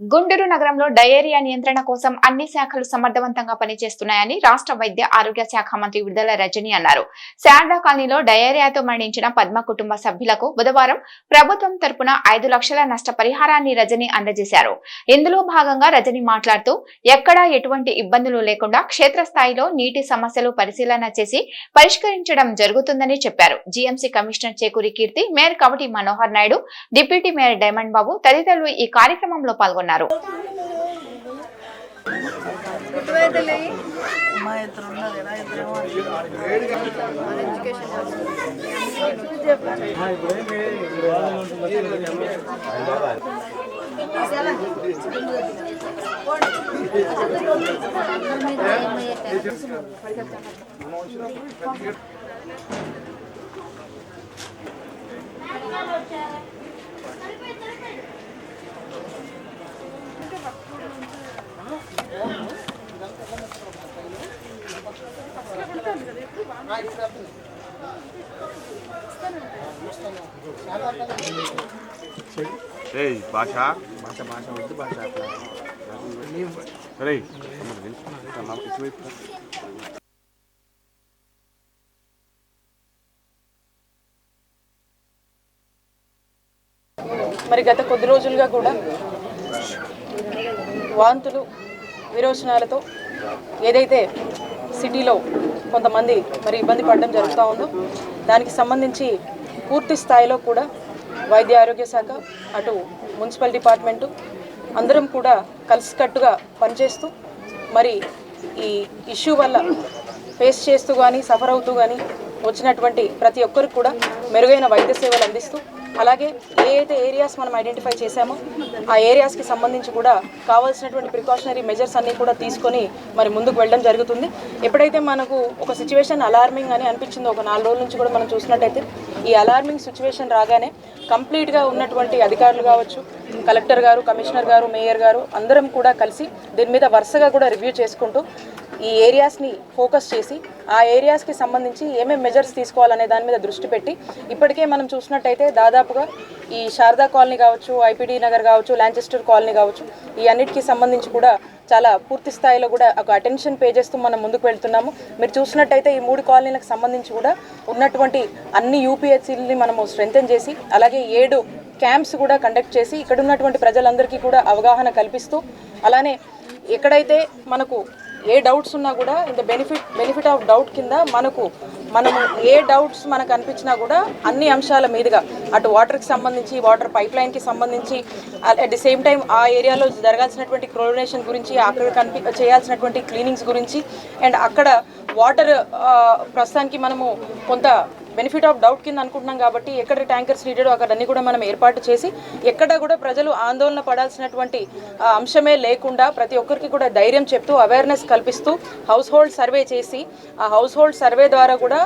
గుంటూరు నగరంలో డయేరియా నియంత్రణ కోసం అన్ని శాఖలు సమర్థవంతంగా పనిచేస్తున్నాయని రాష్ట్ర వైద్య ఆరోగ్య శాఖ మంత్రి విడుదల రజని అన్నారు. శారదా కాలనీలో డయేరియాతో మరణించిన పద్మ కుటుంబ సభ్యులకు బుధవారం ప్రభుత్వం తరపున ఐదు లక్షల నష్టపరిహారాన్ని రజని అందజేశారు. ఇందులో భాగంగా రజని మాట్లాడుతూ ఎక్కడా ఎటువంటి ఇబ్బందులు లేకుండా క్షేత్రస్థాయిలో నీటి సమస్యలు పరిశీలన చేసి పరిష్కరించడం జరుగుతుందని చెప్పారు. GMC commissioner Chekuri Keerthi mayor Kavati Manohar Naidu deputy mayor Diamond Babu తదితరులు ఈ కార్యక్రమంలో పాల్గొన్నారు. మా ఇద్దరు ఉన్నారు ఎలా ఇద్దరేమో ఏయ్ భాష? భాష భాష వద్దు భాష ఇటువైపు మరి గత కొద్ది రోజులుగా కూడా వాంతులు విరోచనాలతో ఏదైతే సిటీలో కొంతమంది మరి ఇబ్బంది పడడం జరుగుతూ ఉందో. దానికి సంబంధించి పూర్తి స్థాయిలో కూడా వైద్య ఆరోగ్య శాఖ అటు మున్సిపల్ డిపార్ట్మెంటు అందరం కూడా కలిసికట్టుగా పనిచేస్తూ మరి ఈ ఇష్యూ వల్ల ఫేస్ చేస్తూ కానీ సఫర్ అవుతూ కానీ వచ్చినటువంటి ప్రతి ఒక్కరికి కూడా మెరుగైన వైద్య సేవలు అందిస్తూ అలాగే ఏ అయితే ఏరియాస్ మనం ఐడెంటిఫై చేశామో ఆ ఏరియాస్కి సంబంధించి కూడా కావాల్సినటువంటి ప్రికాషనరీ మెజర్స్ అన్నీ కూడా తీసుకొని మరి ముందుకు వెళ్ళడం జరుగుతుంది. ఎప్పుడైతే మనకు ఒక సిచ్యువేషన్ అలార్మింగ్ అని అనిపించిందో ఒక నాలుగు రోజుల నుంచి కూడా మనం చూసినట్టయితే ఈ అలార్మింగ్ సిచ్యువేషన్ రాగానే కంప్లీట్గా ఉన్నటువంటి అధికారులు కావచ్చు కలెక్టర్ గారు కమిషనర్ గారు మేయర్ గారు అందరం కూడా కలిసి దీని మీద వరుసగా కూడా రివ్యూ చేసుకుంటూ ఈ ఏరియాస్ని ఫోకస్ చేసి ఆ ఏరియాస్కి సంబంధించి ఏమేమి మెజర్స్ తీసుకోవాలనే దాని మీద దృష్టి పెట్టి ఇప్పటికే మనం చూసినట్టయితే దాదాపుగా ఈ శారదా కాలనీ కావచ్చు ఐపీడీ నగర్ కావచ్చు లాంచెస్టర్ కాలనీ కావచ్చు ఈ అన్నిటికీ సంబంధించి కూడా చాలా పూర్తి స్థాయిలో కూడా ఒక అటెన్షన్ పే చేస్తూ మనం ముందుకు వెళ్తున్నాము. మీరు చూసినట్టయితే ఈ మూడు కాలనీలకు సంబంధించి కూడా ఉన్నటువంటి అన్ని యూపీఎస్సీలని మనము స్ట్రెంగ్తెన్ చేసి అలాగే ఏడు క్యాంప్స్ కూడా కండక్ట్ చేసి ఇక్కడ ఉన్నటువంటి ప్రజలందరికీ కూడా అవగాహన కల్పిస్తూ అలానే ఎక్కడైతే మనకు ఏ డౌట్స్ ఉన్నా కూడా ఇంత బెనిఫిట్ బెనిఫిట్ ఆఫ్ డౌట్ కింద మనకు మనము ఏ డౌట్స్ మనకు అనిపించినా కూడా అన్ని అంశాల మీదుగా అటు వాటర్కి సంబంధించి వాటర్ పైప్ లైన్కి సంబంధించి అట్ ది సేమ్ టైం ఆ ఏరియాలో జరగాల్సినటువంటి క్లోరినేషన్ గురించి అక్కడ కనిపి చేయాల్సినటువంటి క్లీనింగ్స్ గురించి అండ్ అక్కడ వాటర్ ప్రస్తుతానికి మనము కొంత బెనిఫిట్ ఆఫ్ డౌట్ కింద అనుకుంటున్నాం కాబట్టి ఎక్కడ ట్యాంకర్స్ నీడెడో అక్కడ అన్ని కూడా మనం ఏర్పాటు చేసి ఎక్కడ కూడా ప్రజలు ఆందోళన పడాల్సినటువంటి అంశమే లేకుండా ప్రతి ఒక్కరికి కూడా ధైర్యం చెప్తూ అవేర్నెస్ కల్పిస్తూ హౌస్ హోల్డ్ సర్వే చేసి ఆ హౌస్ హోల్డ్ సర్వే ద్వారా కూడా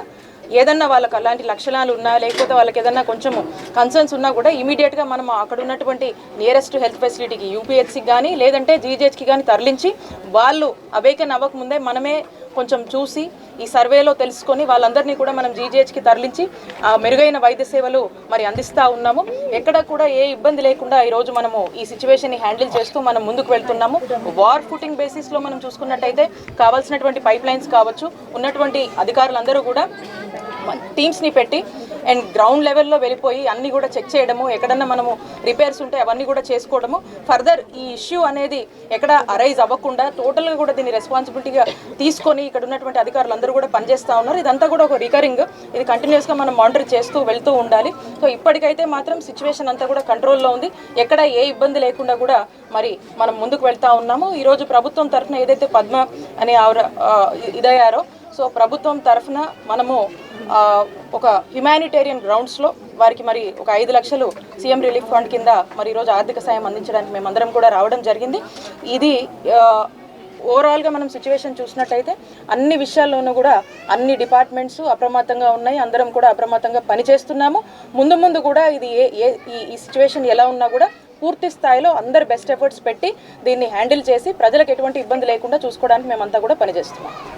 ఏదన్నా వాళ్ళకి అలాంటి లక్షణాలు ఉన్నా లేకపోతే వాళ్ళకి ఏదన్నా కొంచెం కన్సర్న్స్ ఉన్నా కూడా ఇమీడియట్గా మనం అక్కడ ఉన్నటువంటి నియరెస్ట్ హెల్త్ ఫెసిలిటీకి యూపీహెచ్సికి కానీ లేదంటే జీజేహెచ్కి కానీ తరలించి వాళ్ళు అవేకన్ అవ్వకముందే మనమే కొంచెం చూసి ఈ సర్వేలో తెలుసుకొని వాళ్ళందరినీ కూడా మనం జీజీహెచ్కి తరలించి మెరుగైన వైద్య సేవలు మరి అందిస్తూ ఉన్నాము. ఎక్కడ కూడా ఏ ఇబ్బంది లేకుండా ఈరోజు మనము ఈ సిచ్యువేషన్ని హ్యాండిల్ చేస్తూ మనం ముందుకు వెళ్తున్నాము. వార్ ఫుటింగ్ బేసిస్లో మనం చూసుకున్నట్టయితే కావాల్సినటువంటి పైప్ లైన్స్ కావచ్చు ఉన్నటువంటి అధికారులందరూ కూడా టీమ్స్ని పెట్టి అండ్ గ్రౌండ్ లెవెల్లో వెళ్ళిపోయి అన్ని కూడా చెక్ చేయడము ఎక్కడన్నా మనము రిపేర్స్ ఉంటే అవన్నీ కూడా చేసుకోవడము. ఫర్దర్ ఈ ఇష్యూ అనేది ఎక్కడ అరైజ్ అవ్వకుండా టోటల్గా కూడా దీన్ని రెస్పాన్సిబిలిటీగా తీసుకొని ఇక్కడ ఉన్నటువంటి అధికారులు అందరూ కూడా పనిచేస్తూ ఉన్నారు. ఇదంతా కూడా ఒక రికరింగ్ ఇది కంటిన్యూస్గా మనం మానిటర్ చేస్తూ వెళ్తూ ఉండాలి. సో ఇప్పటికైతే మాత్రం సిచ్యువేషన్ అంతా కూడా కంట్రోల్లో ఉంది. ఎక్కడ ఏ ఇబ్బంది లేకుండా కూడా మరి మనం ముందుకు వెళ్తా ఉన్నాము. ఈరోజు ప్రభుత్వం తరఫున ఏదైతే పద్మ అని ఆవిడ ఇదయ్యారో సో ప్రభుత్వం తరఫున మనము ఒక హ్యుమానిటేరియన్ గ్రౌండ్స్లో వారికి మరి ఒక ఐదు లక్షలు సీఎం రిలీఫ్ ఫండ్ కింద మరి ఈరోజు ఆర్థిక సాయం అందించడానికి మేమందరం కూడా రావడం జరిగింది. ఇది ఓవరాల్గా మనం సిచ్యువేషన్ చూసినట్టయితే అన్ని విషయాల్లోనూ కూడా అన్ని డిపార్ట్మెంట్స్ అప్రమత్తంగా ఉన్నాయి. అందరం కూడా అప్రమత్తంగా పనిచేస్తున్నాము. ముందు ముందు కూడా ఇది ఏ ఏ ఈ- ఈ సిచ్యువేషన్ ఎలా ఉన్నా కూడా పూర్తి స్థాయిలో అందరు బెస్ట్ ఎఫర్ట్స్ పెట్టి దీన్ని హ్యాండిల్ చేసి ప్రజలకు ఎటువంటి ఇబ్బంది లేకుండా చూసుకోవడానికి మేమంతా కూడా పనిచేస్తున్నాం.